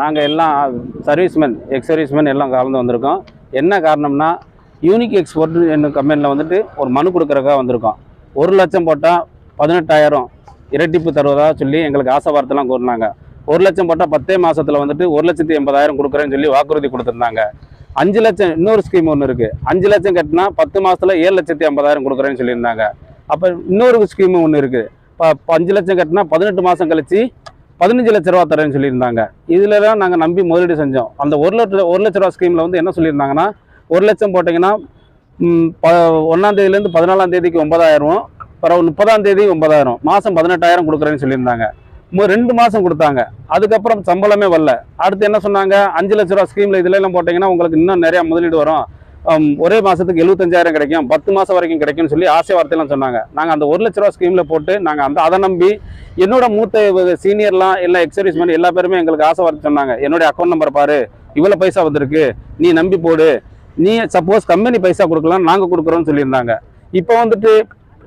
நாங்கள் எல்லாம் serviceman X serviceman எல்லாம் கலந்து வந்திருக்கோம். என்ன காரணம்னா யூனிக் எக்ஸ்போர்ட் என்னும் கம்பெனியில் வந்துட்டு ஒரு மனு கொடுக்குறக்காக வந்திருக்கோம். ஒரு லட்சம் போட்டால் பதினெட்டாயிரம் இரட்டிப்பு தருவதாக சொல்லி எங்களுக்கு ஆசை வார்த்தைலாம் கூறினாங்க. ஒரு லட்சம் போட்டால் பத்தே மாதத்தில் வந்துட்டு ஒரு லட்சத்தி எண்பதாயிரம் கொடுக்குறேன்னு சொல்லி வாக்குறுதி கொடுத்துருந்தாங்க. அஞ்சு லட்சம் இன்னொரு ஸ்கீம் ஒன்று இருக்குது அஞ்சு லட்சம் கட்டினா பத்து மாதத்தில் ஏழு லட்சத்தி ஐம்பதாயிரம் கொடுக்குறேன்னு சொல்லியிருந்தாங்க. அப்போ இன்னொரு ஸ்கீமு ஒன்று இருக்குது இப்போ அஞ்சு லட்சம் கட்டினா பதினெட்டு மாதம் கழித்து பதினஞ்சு லட்ச ரூபா தரேன்னு சொல்லியிருந்தாங்க. இதில் தான் நாங்கள் நம்பி முதலீடு செஞ்சோம். அந்த ஒரு லட்ச ஒரு லட்ச ரூபா ஸ்கீமில் வந்து என்ன சொல்லியிருந்தாங்கன்னா ஒரு லட்சம் போட்டிங்கன்னா ப ஒன்றாந்தேதியிலேருந்து பதினாலாம் தேதிக்கு ஒன்பதாயிரம் பிறகு முப்பதாம் தேதி ஒன்பதாயிரம் மாதம் பதினெட்டாயிரம் கொடுக்குறேன்னு சொல்லியிருந்தாங்க. ரெண்டு மாதம் கொடுத்தாங்க. அதுக்கப்புறம் சம்பளமே வரல. அடுத்து என்ன சொன்னாங்க? அஞ்சு லட்ச ரூபா ஸ்கீமில் இதுல எல்லாம் போட்டிங்கன்னா உங்களுக்கு இன்னும் நிறையா முதலீடு வரும். ஒரே மாதத்துக்கு எழுபத்தஞ்சாயிரம் கிடைக்கும். பத்து மாதம் வரைக்கும் கிடைக்கும்னு சொல்லி ஆசை வார்த்தையெல்லாம் சொன்னாங்க. நாங்கள் அந்த ஒரு லட்ச ரூபா ஸ்கீமில் போட்டு நாங்கள் அந்த அதை நம்பி என்னோட மூத்த சீனியர்லாம் எல்லாம் எக்ஸர்வீஸ் மேன் எல்லா பேருமே எங்களுக்கு ஆசை வார்த்தை சொன்னாங்க. என்னுடைய அக்கௌண்ட் நம்பர் பாரு இவ்வளோ பைசா வந்திருக்கு நீ நம்பி போடு. நீ சப்போஸ் கம்பெனி பைசா கொடுக்கலாம் நாங்கள் கொடுக்குறோம்னு சொல்லியிருந்தாங்க. இப்போ வந்துட்டு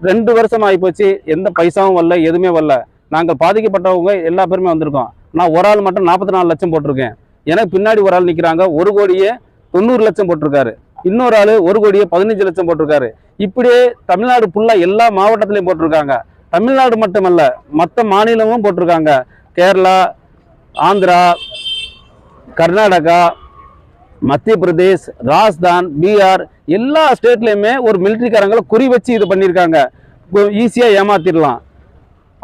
ரெண்டு வருஷம் ஆகிப்போச்சு எந்த பைசாவும் வரல எதுவுமே வரல. நாங்கள் பாதிக்கப்பட்டவங்க எல்லா பேருமே வந்திருக்கோம். நான் ஒரு ஆள் மட்டும் நாற்பத்தி நாலு லட்சம் போட்டிருக்கேன். எனக்கு பின்னாடி ஒரு ஆள் நிற்கிறாங்க ஒரு கோடியே தொண்ணூறு லட்சம் போட்டிருக்காரு. இன்னொரு ஆள் ஒரு கோடியே பதினஞ்சு லட்சம் போட்டிருக்காரு. இப்படியே தமிழ்நாடு ஃபுல்லாக எல்லா மாவட்டத்திலையும் போட்டிருக்காங்க. தமிழ்நாடு மட்டுமல்ல மற்ற மாநிலமும் போட்டிருக்காங்க. கேரளா ஆந்திரா கர்நாடகா மத்திய பிரதேஷ் ராஜஸ்தான் பீகார் எல்லா ஸ்டேட்லேயுமே ஒரு மிலிட்ரிக்காரங்களை குறி வச்சு இது பண்ணியிருக்காங்க ஈஸியாக ஏமாத்திடலாம்.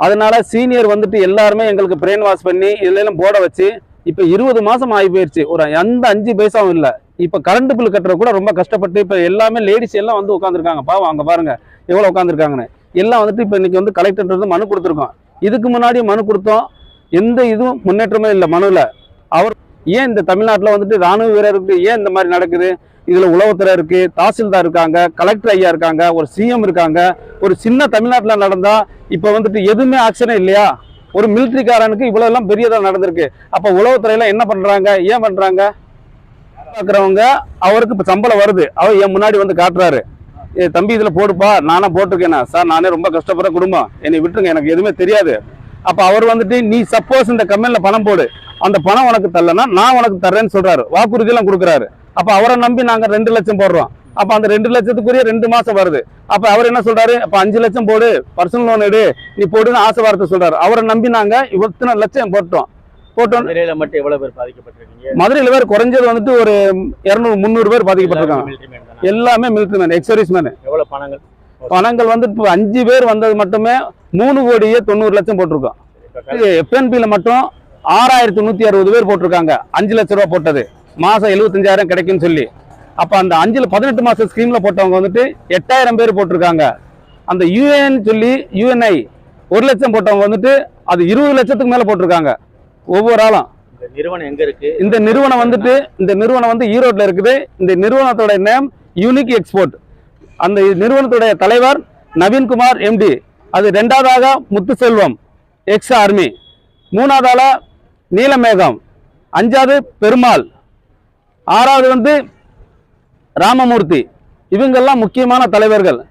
அதனால சீனியர் வந்துட்டு எல்லாருமே எங்களுக்கு பிரெயின் வாஷ் பண்ணி இதுலாம் போட வச்சு இப்போ இருபது மாதம் ஆகி போயிடுச்சு ஒரு எந்த அஞ்சு பைசாவும் இல்லை. இப்போ கரண்ட் பில் கட்டுற கூட ரொம்ப கஷ்டப்பட்டு இப்போ எல்லாமே லேடிஸ் எல்லாம் வந்து உட்காந்துருக்காங்க பாவம் அங்கே பாருங்க எவ்வளோ உட்காந்துருக்காங்கன்னு எல்லாம் வந்துட்டு இப்போ இன்னைக்கு வந்து கலெக்டர் வந்து மனு கொடுத்துருக்கோம். இதுக்கு முன்னாடி மனு கொடுத்தோம். எந்த இதுவும் முன்னேற்றமே இல்லை மனுவில் அவர் ஏன் இந்த தமிழ்நாட்டில் வந்துட்டு ராணுவ வீரருக்கு ஏன் இந்த மாதிரி நடக்குது? இதில் உளவுத்துறை இருக்குது தாசில்தார் இருக்காங்க கலெக்டர் ஐயா இருக்காங்க ஒரு சிஎம் இருக்காங்க. ஒரு சின்ன தமிழ்நாட்டில் நடந்தால் இப்போ வந்துட்டு எதுவுமே ஆக்ஷனே இல்லையா? ஒரு மிலிட்ரிக்காரனுக்கு இவ்வளோ எல்லாம் பெரியதாக நடந்திருக்கு. அப்போ உளவுத்துறையில் என்ன பண்ணுறாங்க ஏன் பண்ணுறாங்க பார்க்குறவங்க அவருக்கு இப்போ சம்பளம் வருது. அவர் என் முன்னாடி வந்து காட்டுறாரு. தம்பி இதில் போடுப்பா. நானே போட்டிருக்கேனா? சார் நானே ரொம்ப கஷ்டப்படுற குடும்பம். என்னை விட்டுருங்க. எனக்கு எதுவுமே தெரியாது. அப்போ அவர் வந்துட்டு நீ சப்போஸ் இந்த கம்பெனியில் பணம் போடு. அந்த பணம் உனக்கு தரலன்னா நான் உனக்கு தர்றேன்னு சொல்றாரு. வாக்குறுதியெல்லாம் கொடுக்குறாரு. அப்போ அவரை நம்பி நாங்கள் ரெண்டு லட்சம் போடுறோம். அப்போ அந்த ரெண்டு லட்சத்துக்குரிய ரெண்டு மாசம் வருது. அப்போ அவர் என்ன சொல்றாரு? அப்போ அஞ்சு லட்சம் போடு. பர்சனல் லோன் எடு. நீ போடுன்னு ஆசை வார்த்தை சொல்றாரு. அவரை நம்பி நாங்கள் இத்தனை லட்சம் போட்டோம். போட்டோம். மதுரையில மட்டும் பேர் பாதிக்கப்பட்டிருக்கீங்க? மதுரையில் பேர் குறைஞ்சது வந்துட்டு ஒரு இரநூறு முந்நூறு பேர் பாதிக்கப்பட்டிருக்காங்க? எல்லாமே மிலிட்ரி மேன் எக்ஸர்வீஸ் மேன் எவ்வளவு பணங்கள்? பணங்கள் வந்து இப்போ அஞ்சு பேர் வந்தது மட்டுமே மூணு கோடியே தொண்ணூறு லட்சம் போட்டிருக்கோம். எஃப்என்பியில் மட்டும் ஆறாயிரத்தி நூற்றி அறுபது பேர் போட்டிருக்காங்க. அஞ்சு லட்ச ரூபா போட்டது. மாதம் எழுபத்தஞ்சாயிரம் கிடைக்கும்னு சொல்லி. அப்போ அந்த அஞ்சில் பதினெட்டு மாதம் ஸ்கீமில் போட்டவங்க வந்துட்டு எட்டாயிரம் பேர் போட்டிருக்காங்க. அந்த யூஎன் சொல்லி யூஎன்ஐ ஒரு லட்சம் போட்டவங்க வந்துட்டு அது இருபது லட்சத்துக்கு மேலே போட்டிருக்காங்க. ஒவ்வொரு ஆளும். இந்த நிறுவனம் எங்க இருக்கு? இந்த நிறுவனம் வந்துட்டு இந்த நிறுவனம் வந்து ஈரோட்ல இருக்குது. இந்த நிறுவனத்தோட நேம் யூனிக் எக்ஸ்போர்ட் அந்த நிறுவனத்துடைய தலைவர் நவீன்குமார் எம்டி அது ரெண்டாவதாக முத்துசெல்வம் எக்ஸ் ஆர்மி மூணாவதால நீலமேகம். அஞ்சாவது பெருமாள். ஆறாவது வந்து ராமமூர்த்தி. இவங்கெல்லாம் முக்கியமான தலைவர்கள்.